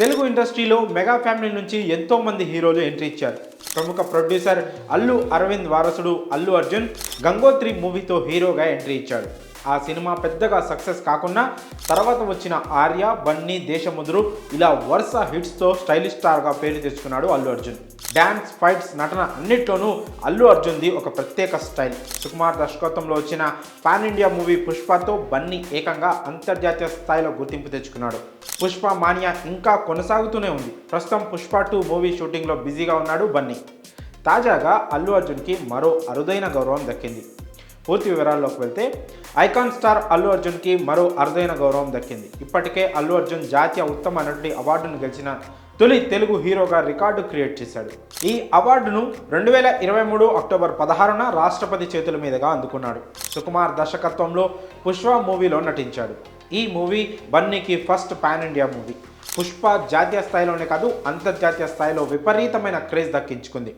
తెలుగు ఇండస్ట్రీలో mega family నుంచి ఎంతో మంది హీరోలు ఎంట్రీ ఇచ్చారు. ప్రముఖ ప్రొడ్యూసర్ అల్లు అరవింద్ వారసుడు అల్లు అర్జున్ గంగోత్రి మూవీతో హీరోగా ఎంట్రీ ఇచ్చాడు. ఆ సినిమా పెద్దగా సక్సెస్ కాకుండా తర్వాత వచ్చిన ఆర్య బన్నీ దేశముద్రు ఇలా వరుస హిట్స్తో స్టైలిష్ స్టార్గా పేరు తెచ్చుకున్నాడు అల్లు అర్జున్. డ్యాన్స్ ఫైట్స్ నటన అన్నిట్లోనూ అల్లు అర్జున్ది ఒక ప్రత్యేక స్టైల్. సుకుమార్ దర్శకత్వంలో వచ్చిన పాన్ ఇండియా మూవీ పుష్పతో బన్నీ ఏకంగా అంతర్జాతీయ స్థాయిలో గుర్తింపు తెచ్చుకున్నాడు. పుష్ప మానియా ఇంకా కొనసాగుతూనే ఉంది. ప్రస్తుతం పుష్ప టూ మూవీ షూటింగ్లో బిజీగా ఉన్నాడు బన్నీ. తాజాగా అల్లు అర్జున్కి మరో అరుదైన గౌరవం దక్కింది. పూర్తి వివరాల్లోకి వెళ్తే ఐకాన్ స్టార్ అల్లు అర్జున్కి మరో అరుదైన గౌరవం దక్కింది. ఇప్పటికే అల్లు అర్జున్ జాతీయ ఉత్తమ నటుడి అవార్డును గెలిచిన తొలి తెలుగు హీరోగా రికార్డు క్రియేట్ చేశాడు. ఈ అవార్డును రెండు వేల ఇరవై మూడు అక్టోబర్ పదహారున రాష్ట్రపతి చేతుల మీదుగా అందుకున్నాడు. సుకుమార్ దర్శకత్వంలో పుష్ప మూవీలో నటించాడు. ఈ movie బన్నీకి first pan India movie. Pushpa జాతీయ స్థాయిలోనే కాదు అంతర్జాతీయ స్థాయిలో విపరీతమైన క్రేజ్ దక్కించుకుంది.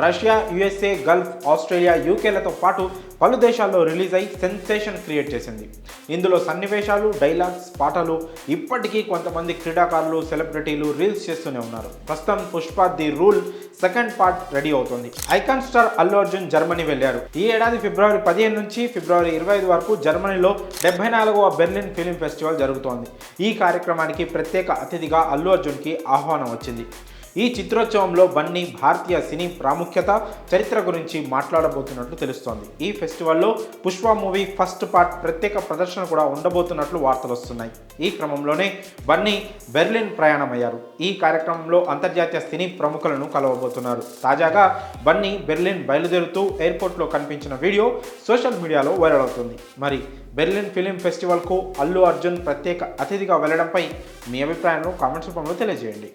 రష్యా యుఎస్ఏ గల్ఫ్ ఆస్ట్రేలియా యూకేలతో పాటు పలు దేశాల్లో రిలీజ్ అయి సెన్సేషన్ క్రియేట్ చేసింది. ఇందులో సన్నివేశాలు డైలాగ్స్ పాటలు ఇప్పటికీ కొంతమంది క్రీడాకారులు సెలబ్రిటీలు రీల్స్ చేస్తూనే ఉన్నారు. ప్రస్తుతం Pushpa the rule second part ready అవుతుంది. Icon star Allu Arjun Germany వెళ్ళారు. ఈ ఏడాది ఫిబ్రవరి పదిహేను నుంచి ఫిబ్రవరి ఇరవై ఐదు వరకు జర్మనీలో డెబ్బై నాలుగవ బెర్లిన్ ఫిలిం ఫెస్టివల్ జరుగుతోంది. ఈ కార్యక్రమానికి ప్రత్యేక అతిథిగా అల్లు అర్జున్కి ఆహ్వానం వచ్చింది. ఈ చిత్రోత్సవంలో బన్నీ భారతీయ సినీ ప్రాముఖ్యత చరిత్ర గురించి మాట్లాడబోతున్నట్లు తెలుస్తోంది. ఈ ఫెస్టివల్లో పుష్ప మూవీ ఫస్ట్ పార్ట్ ప్రత్యేక ప్రదర్శన కూడా ఉండబోతున్నట్లు వార్తలు వస్తున్నాయి. ఈ క్రమంలోనే బన్నీ బెర్లిన్ ప్రయాణమయ్యారు. ఈ కార్యక్రమంలో అంతర్జాతీయ సినీ ప్రముఖులను కలవబోతున్నారు. తాజాగా బన్నీ బెర్లిన్ బయలుదేరుతూ ఎయిర్పోర్ట్లో కనిపించిన వీడియో సోషల్ మీడియాలో వైరల్ అవుతుంది. మరి బెర్లిన్ ఫిలిం ఫెస్టివల్కు అల్లు అర్జున్ ప్రత్యేక అతిథిగా వెళ్ళడంపై మీ అభిప్రాయాలను కామెంట్స్ రూపంలో తెలియజేయండి.